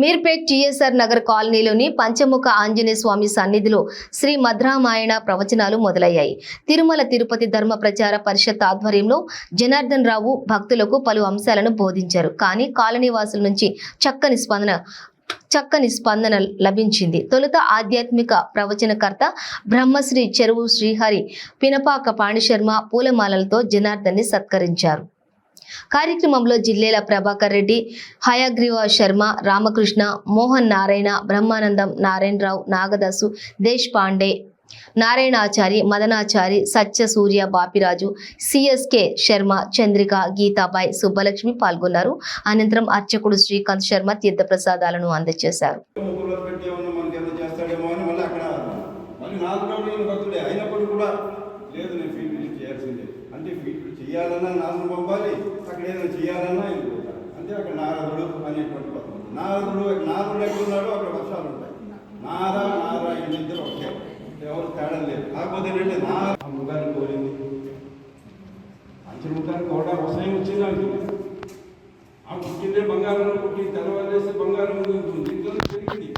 Meerpet TSR Nagar కాలనీలోని పంచముఖ ఆంజనేయ స్వామి సన్నిధిలో శ్రీ మధ్రామాయణ ప్రవచనాలు మొదలయ్యాయి. తిరుమల తిరుపతి ధర్మ ప్రచార పరిషత్ ఆధ్వర్యంలో జనార్దన్ రావు భక్తులకు పలు అంశాలను బోధించారు. కానీ కాలనీవాసుల నుంచి చక్కని స్పందన చక్కని స్పందన లభించింది. తొలుత ఆధ్యాత్మిక ప్రవచనకర్త బ్రహ్మశ్రీ చెరువు శ్రీహరి పినపాక పాణిశర్మ పూలమాలలతో జనార్దన్ని సత్కరించారు. కార్యక్రమంలో జిల్లేల ప్రభాకర్ రెడ్డి హయాగ్రీవ శర్మ రామకృష్ణ మోహన్ నారాయణ బ్రహ్మానందం నారాయణరావు నాగదాసు దేశ్ పాండే నారాయణాచారి మదనాచారి సత్య సూర్య బాపిరాజు సిఎస్కే శర్మ చంద్రిక గీతాబాయ్ సుబ్బలక్ష్మి పాల్గొన్నారు. అనంతరం అర్చకుడు శ్రీకాంత్ శర్మ తీర్థప్రసాదాలను అందజేశారు. ఫీల్డ్ చేయాలన్నా నాలుగు పంపాలి అక్కడ ఏదైనా చేయాలన్నా వెళ్ళిపోతాడు అంటే అక్కడ నారదుడు అనేటువంటి పదం నారదుడు నారదుడు ఎక్కడున్నాడో అక్కడ వర్షాలు ఉంటాయి. నార నారాయణ ఇద్దరు ఒకే. ఎవరు తేడా లేదు. కాకపోతే ఏంటంటే నా ముఖాన్ని కోరింది. పంచముఖానికి కూడా అవసరం వచ్చింది అనుకుంటుంది ఆ పుట్టిందే బంగారంలో పుట్టి తెల్లవారేసి బంగారం ఇంట్లో పెరిగింది.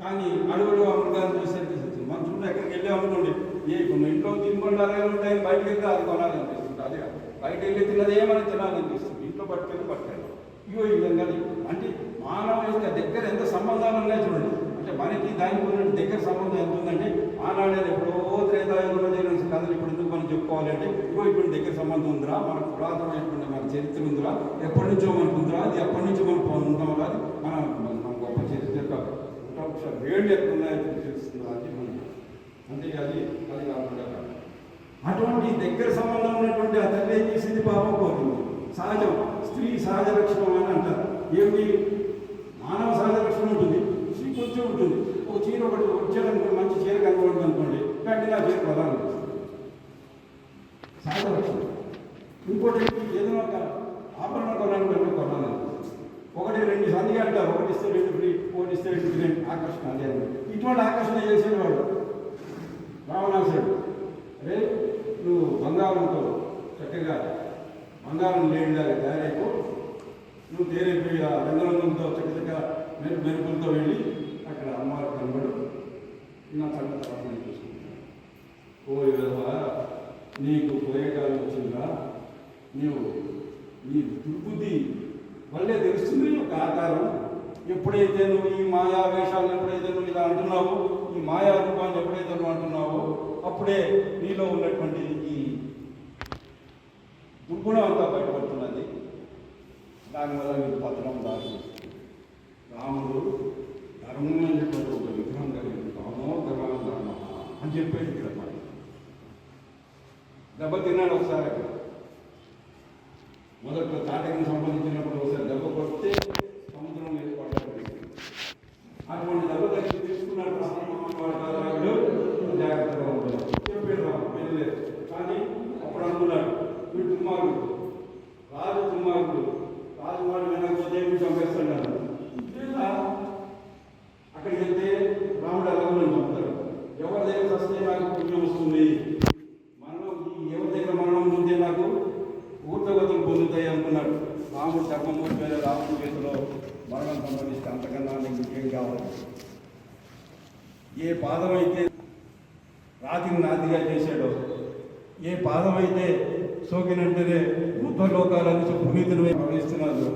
కానీ అడవులు ఆ మృగాన్ని చూసేది మన చుట్టూ ఎక్కడికి వెళ్ళామనుకోండి ఏ ఇప్పుడు మన ఇంట్లో తినబండాలు ఉంటాయి బయటకు వెళ్తే అది కొనాలనిపిస్తుంది. బయట వెళ్ళి తిన్నది ఏమైనా తినాలనిపిస్తుంది ఇంట్లో పట్టుకెళ్ళి పట్టుకెళ్ళి ఇగో ఈ విధంగా అంటే మానవ యొక్క దగ్గర ఎంత సంబంధాలు ఉన్నాయి చూడండి. అంటే మనకి దానికి ఉన్న దగ్గర సంబంధం ఎంత ఉందంటే ఆనాడేది ఎప్పుడో త్రేతాయుగంలో జరిగిన కథలు ఇప్పుడు ఎందుకు మనం చెప్పుకోవాలంటే ఇగో ఇప్పుడు దగ్గర సంబంధం ఉందిరా మన పురాతనమైనటువంటి మన చరిత్ర ఉందిరా ఎప్పటి నుంచో మనకు ఉందిరా అది ఎప్పటి నుంచో మనం ఉంటాం అది మన మన గొప్ప చరిత్ర యొక్క వేళ్ళు ఎక్కువ ఉన్నాయో తెలుస్తుంది అది మనం అంతే అది అది కాకుండా కాదు. అటువంటి దగ్గర సంబంధం ఉన్నటువంటి ఆ తల్లి ఏం చేసింది పాపం కోరింది సహజం. స్త్రీ సహజ లక్షణం అని అంటారు. ఏమిటి? మానవ సహజ లక్షణం ఉంటుంది. స్త్రీ కొంచెం ఉంటుంది. ఒక చీర ఒకటి వచ్చాడనుకోండి మంచి చీర కనబడుతుంది అనుకోండి వెంటనే ఆ చీర ప్రధానం సహజ లక్షణం. ఇంకోటి ఏదైనా ఒక ఆభరణ కొనాలంటే కొనాలి ఒకటి రెండు సందిగా అంటారు. ఒకటి ఇస్తే రెండు ఫ్రీ ఒకటి ఇస్తే రెండు ఫ్రీ ఆకర్షణ అదే ఇటువంటి ఆకర్షణ చేసేవాడు? రావణాసుడు బంగారంతో చక్కగా బంగారం లేనిలాగా తయారైపో నువ్వు తేరైపోయి ఆ రంగరంగంతో చక్కగా మెరుపు మెరుపులతో వెళ్ళి అక్కడ అమ్మవారు కనబడు. నా చక్క తర్వాత నేను చూసుకుంటాను ఓ విధవా నీకు ప్రయోగాలు వచ్చిందా? నీవు నీ దుర్బుద్ధి వల్లే తెలుస్తుంది ఒక ఆకారం ఎప్పుడైతే నువ్వు ఈ మాయా వేషాలను ఎప్పుడైతే నువ్వు ఇలా అంటున్నావో ఈ మాయా రూపాన్ని ఎప్పుడైతే నువ్వు అంటున్నావో అప్పుడే నీలో ఉన్నటువంటి ఈ దుర్గుణం అంతా బయటపడుతున్నది. దానివల్ల నీకు పత్రం దారి రాముడు ధర్మం అని చెప్పి ఒక విగ్రహం కలిగింది రామో ధర్మ ధర్మ అని చెప్పేది ఇక్కడ మాట. దెబ్బ తిన్నాడు ఒకసారి అక్కడ. మొదట్లో తాటకి సంబంధించినప్పుడు ఒకసారి దెబ్బ కొడితే సముద్రం మీద పడ్డాడు అటువంటి దెబ్బ తగ్గి తీసుకున్నాడు రాముడు జాగ్రత్తగా ఉంటాడు చెప్పాడు రాము వెళ్ళలేదు కానీ అప్పుడు అనుకున్నాడు వీడు దుర్మార్గుడు రాజు దుర్మార్గుడు రాజు వాడు వినకపోతే వీడు చంపేస్తాడు లేదా అక్కడికి వెళ్తే రాముడు ఎలాగో చంపుతాడు ఎవరి దగ్గర వస్తే నాకు పుణ్యం వస్తుంది మరణం ఈ ఎవరి దగ్గర మరణం ఉంటే నాకు ఊర్ధగతులు పొందుతాయి అనుకున్నాడు రాముడు చర్మమూర్తి మీద రాముడి చేతిలో మరణం సంబంధిస్తే అంతకన్నా నీకు ఏం కావాలి? ఏ పాదం అయితే రాతిని నాతిగా చేశాడో ఏ పాదం అయితే సోకినంటేనే బుద్ధ లోకాలను పునీతులు ప్రవహిస్తున్నారు.